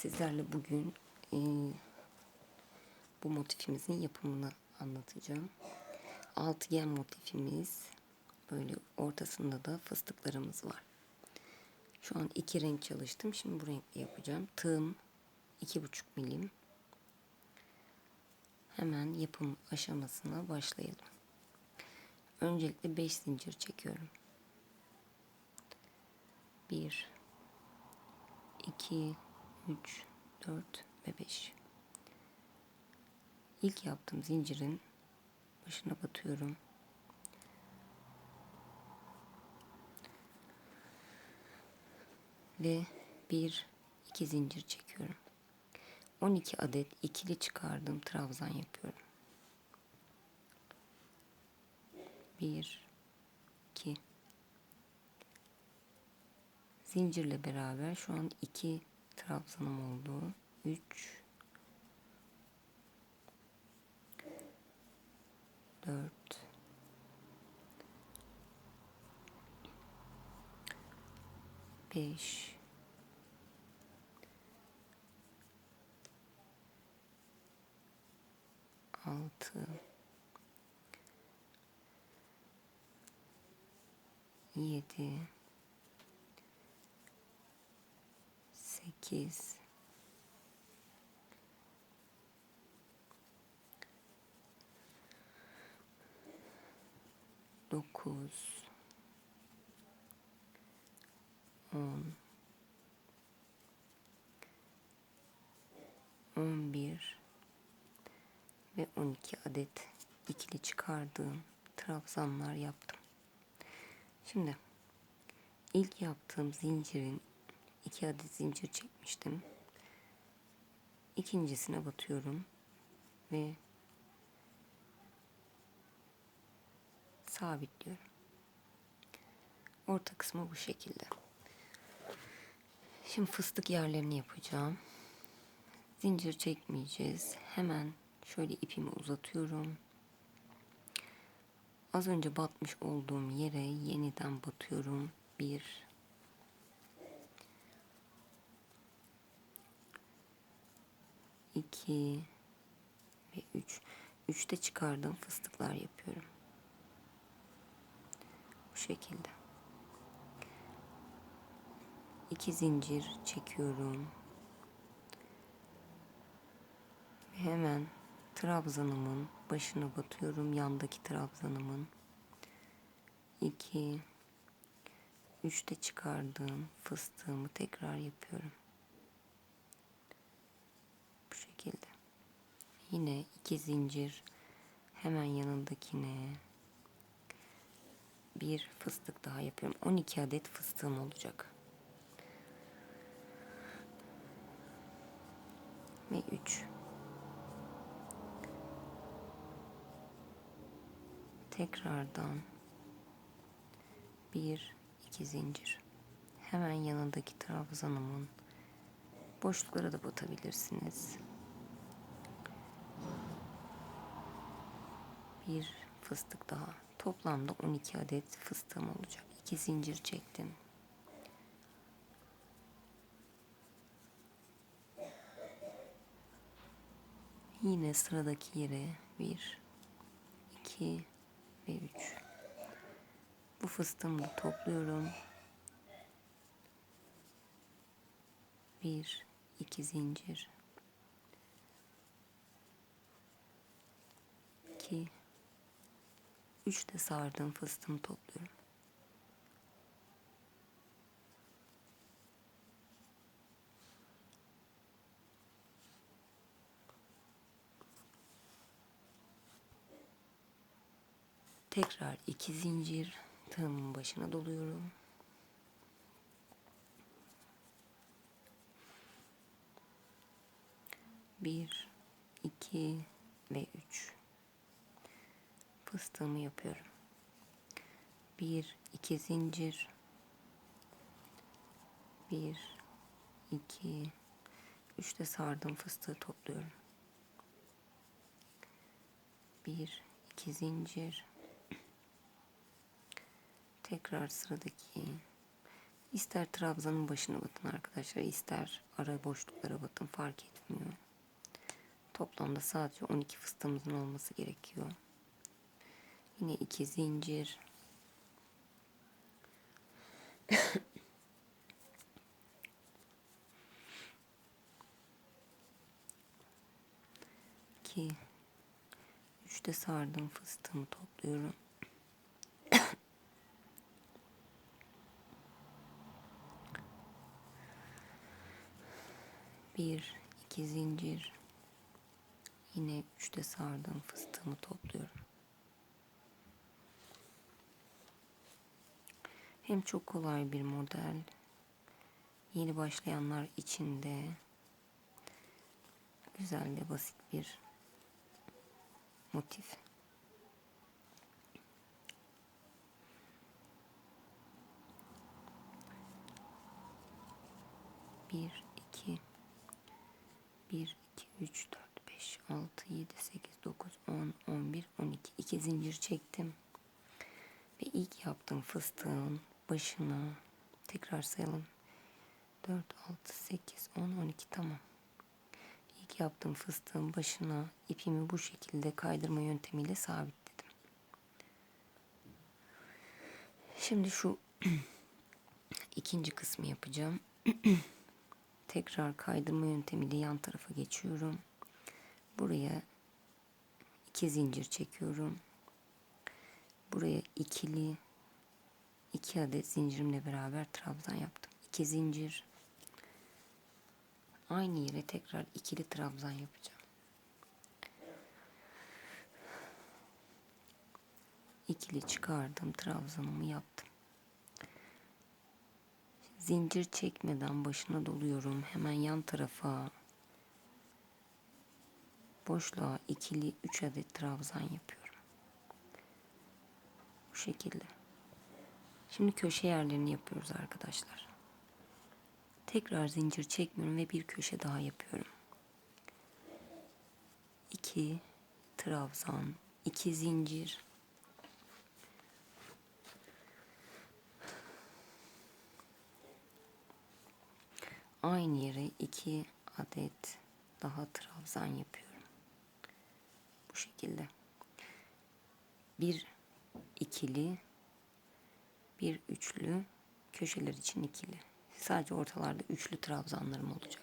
sizlerle bugün e, bu motifimizin yapımını anlatacağım. Altıgen motifimiz böyle ortasında da fıstıklarımız var. Şu an iki renk çalıştım. Şimdi bu renkli yapacağım. Tığım iki buçuk milim. Hemen yapım aşamasına başlayalım. Öncelikle 5 zincir çekiyorum. 1 2 3 4 ve 5. İlk yaptığım zincirin başına batıyorum. Ve bir iki zincir çekiyorum. 12 adet ikili çıkardığım trabzan yapıyorum. 1 2 zincirle beraber şu an iki trabzanım oldu. 3 4 5 6 7 8 9 10 11 ve 12 adet ikili çıkardığım trabzanlar yaptım. Şimdi ilk yaptığım zincirin iki adet zincir çekmiştim. İkincisine batıyorum ve sabitliyorum. Orta kısmı bu şekilde. Şimdi fıstık yerlerini yapacağım. Zincir çekmeyeceğiz. Hemen şöyle ipimi uzatıyorum. Az önce batmış olduğum yere yeniden batıyorum. Bir, iki ve üç. Üçte çıkardığım fıstıklar yapıyorum. Bu şekilde. İki zincir çekiyorum. Ve hemen trabzanımın başına batıyorum. Yandaki trabzanımın. iki, üçte çıkardığım fıstığımı tekrar yapıyorum. Bu şekilde. Yine iki zincir hemen yanındakine bir fıstık daha yapıyorum. 12 adet fıstığım olacak. Ve 3 tekrardan bir iki zincir hemen yanındaki trabzanımın boşluklara da batabilirsiniz bir fıstık daha toplamda 12 adet fıstığım olacak iki zincir çektim yine sıradaki yere bir iki ve 3. Bu fıstığımı topluyorum. 1 2 zincir 2 3 de sardığım fıstığımı topluyorum. Tekrar iki zincir tığımın başına doluyorum. Bir, iki ve üç. Fıstığımı yapıyorum. Bir, iki zincir. Bir, iki, üçte sardığım fıstığı topluyorum. Bir, iki zincir tekrar sıradaki İster trabzanın başına batın arkadaşlar, ister ara boşluklara batın fark etmiyor. Toplamda sadece 12 fıstığımızın olması gerekiyor. Yine iki zincir. İki. Üçte sardım fıstığımı topluyorum. Bir, iki zincir. Yine üçte sardığım fıstığımı topluyorum. Hem çok kolay bir model. Yeni başlayanlar için de güzel ve basit bir motif. Bir, iki, bir, iki, üç, dört, beş, altı, yedi, sekiz, dokuz, on, on bir, on iki. İki zincir çektim. Ve ilk yaptığım fıstığın başına tekrar sayalım. 4, 6, 8, 10, 12 tamam. İlk yaptığım fıstığın başına ipimi bu şekilde kaydırma yöntemiyle sabitledim. Şimdi şu ikinci kısmı yapacağım. Tekrar kaydırma yöntemiyle yan tarafa geçiyorum. Buraya iki zincir çekiyorum. Buraya ikili iki adet zincirimle beraber trabzan yaptım. İki zincir. Aynı yere tekrar ikili trabzan yapacağım. İkili çıkardım, trabzanımı yaptım. Zincir çekmeden başına doluyorum. Hemen yan tarafa boşluğa ikili 3 adet trabzan yapıyorum. Bu şekilde. Şimdi köşe yerlerini yapıyoruz arkadaşlar. Tekrar zincir çekmiyorum ve bir köşe daha yapıyorum. 2 trabzan, 2 zincir. Aynı yere 2 adet daha trabzan yapıyorum. Bu şekilde. Bir ikili bir üçlü köşeler için ikili. Sadece ortalarda üçlü trabzanlarım olacak.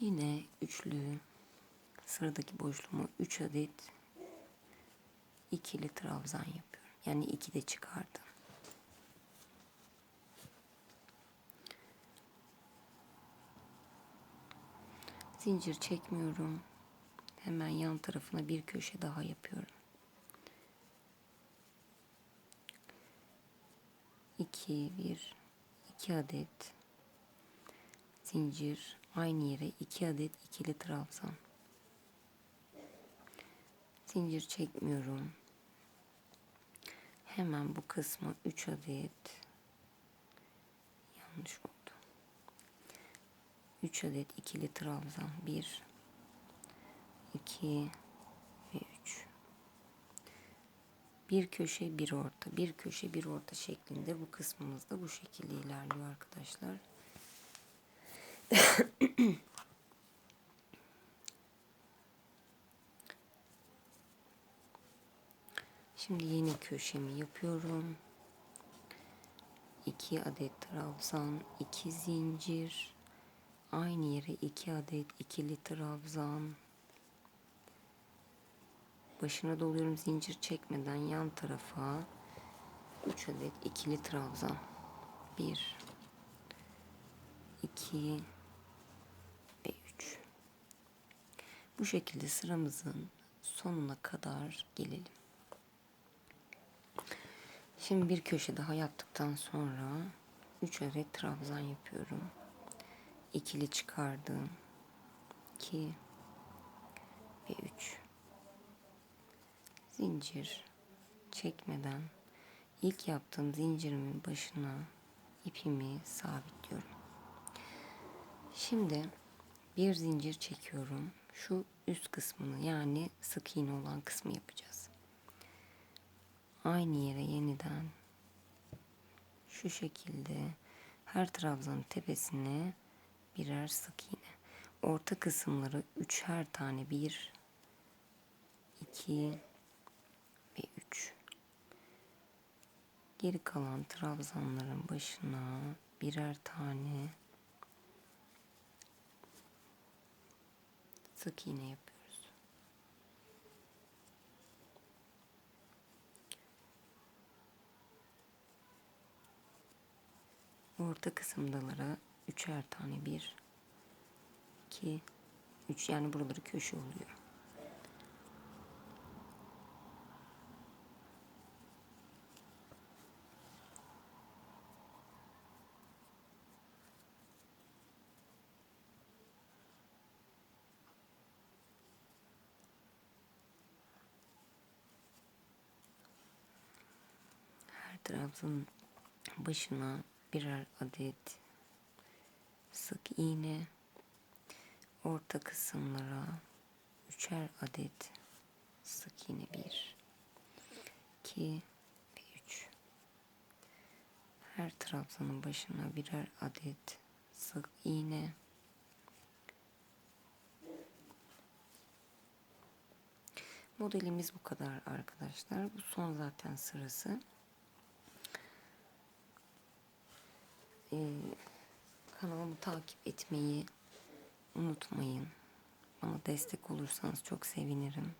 Yine üçlü sıradaki boşluğuma 3 adet ikili trabzan yapıyorum. Yani iki de çıkardım. Zincir çekmiyorum. Hemen yan tarafına bir köşe daha yapıyorum. 2 1 2 adet zincir aynı yere 2 adet ikili trabzan. Zincir çekmiyorum. Hemen bu kısma 3 adet yanlış oldu. 3 adet ikili trabzan. 1 2 ve 3 bir köşe bir orta. Bir köşe bir orta şeklinde bu kısmımız da bu şekilde ilerliyor arkadaşlar. Şimdi yeni köşemi yapıyorum. 2 adet trabzan 2 zincir Aynı yere iki adet ikili trabzan. Başına doluyorum zincir çekmeden yan tarafa. Üç adet ikili trabzan. Bir, iki ve üç. Bu şekilde sıramızın sonuna kadar gelelim. Şimdi bir köşe daha yaptıktan sonra 3 adet trabzan yapıyorum ikili çıkardım. 2 ve 3 zincir çekmeden ilk yaptığım zincirimin başına ipimi sabitliyorum. Şimdi bir zincir çekiyorum. Şu üst kısmını yani sık iğne olan kısmı yapacağız. Aynı yere yeniden şu şekilde her trabzanın tepesine birer sık iğne. Orta kısımları üçer tane bir, iki ve üç. Geri kalan trabzanların başına birer tane sık iğne yapıyoruz. Orta kısımdalara üçer tane bir, iki, üç yani buraları köşe oluyor. Her trabzanın başına birer adet sık iğne orta kısımlara üçer adet sık iğne. Bir iki ve üç. Her trabzanın başına birer adet sık iğne. Modelimiz bu kadar arkadaşlar. Bu son zaten sırası. Ee, kanalımı takip etmeyi unutmayın. Bana destek olursanız çok sevinirim.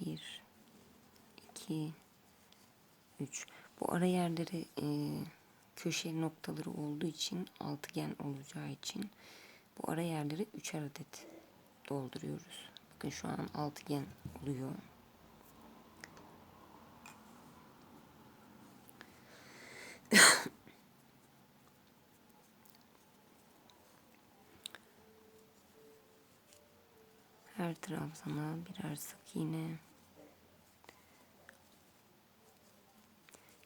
Bir, iki, üç. Bu ara yerleri e, köşe noktaları olduğu için altıgen olacağı için bu ara yerleri üçer adet dolduruyoruz. Bakın şu an altıgen oluyor. Her trabzana birer sık iğne.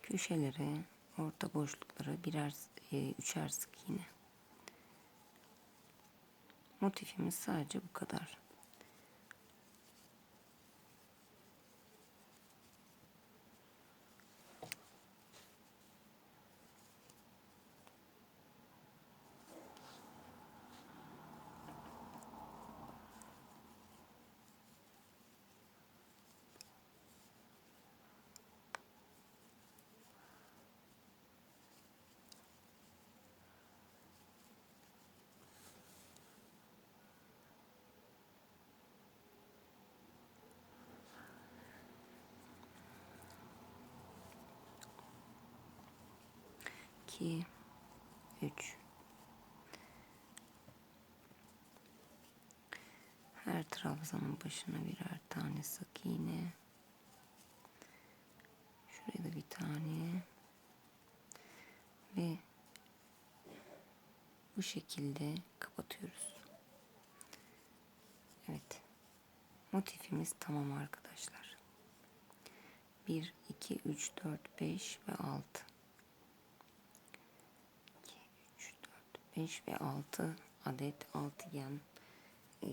Köşelere, orta boşluklara birer e, üçer sık iğne. Motifimiz sadece bu kadar. İki, üç. Her trabzanın başına birer tane sık iğne. Şuraya da bir tane. Ve bu şekilde kapatıyoruz. Evet. Motifimiz tamam arkadaşlar. 1, 2, 3, 4, 5 ve 6. 5 ve 6 adet altıgen e,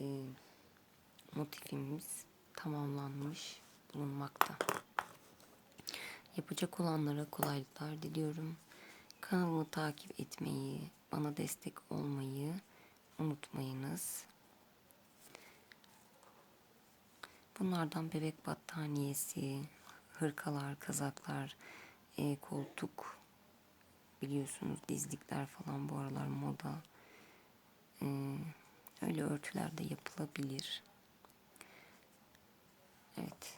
motifimiz tamamlanmış bulunmakta. Yapacak olanlara kolaylıklar diliyorum. Kanalımı takip etmeyi, bana destek olmayı unutmayınız. Bunlardan bebek battaniyesi, hırkalar, kazaklar, e, koltuk biliyorsunuz dizlikler falan bu aralar moda. Ee, öyle örtüler de yapılabilir. Evet.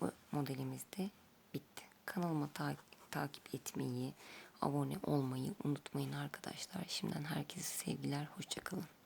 Bu modelimiz de bitti. Kanalıma ta takip etmeyi, abone olmayı unutmayın arkadaşlar. Şimdiden herkese sevgiler. Hoşçakalın.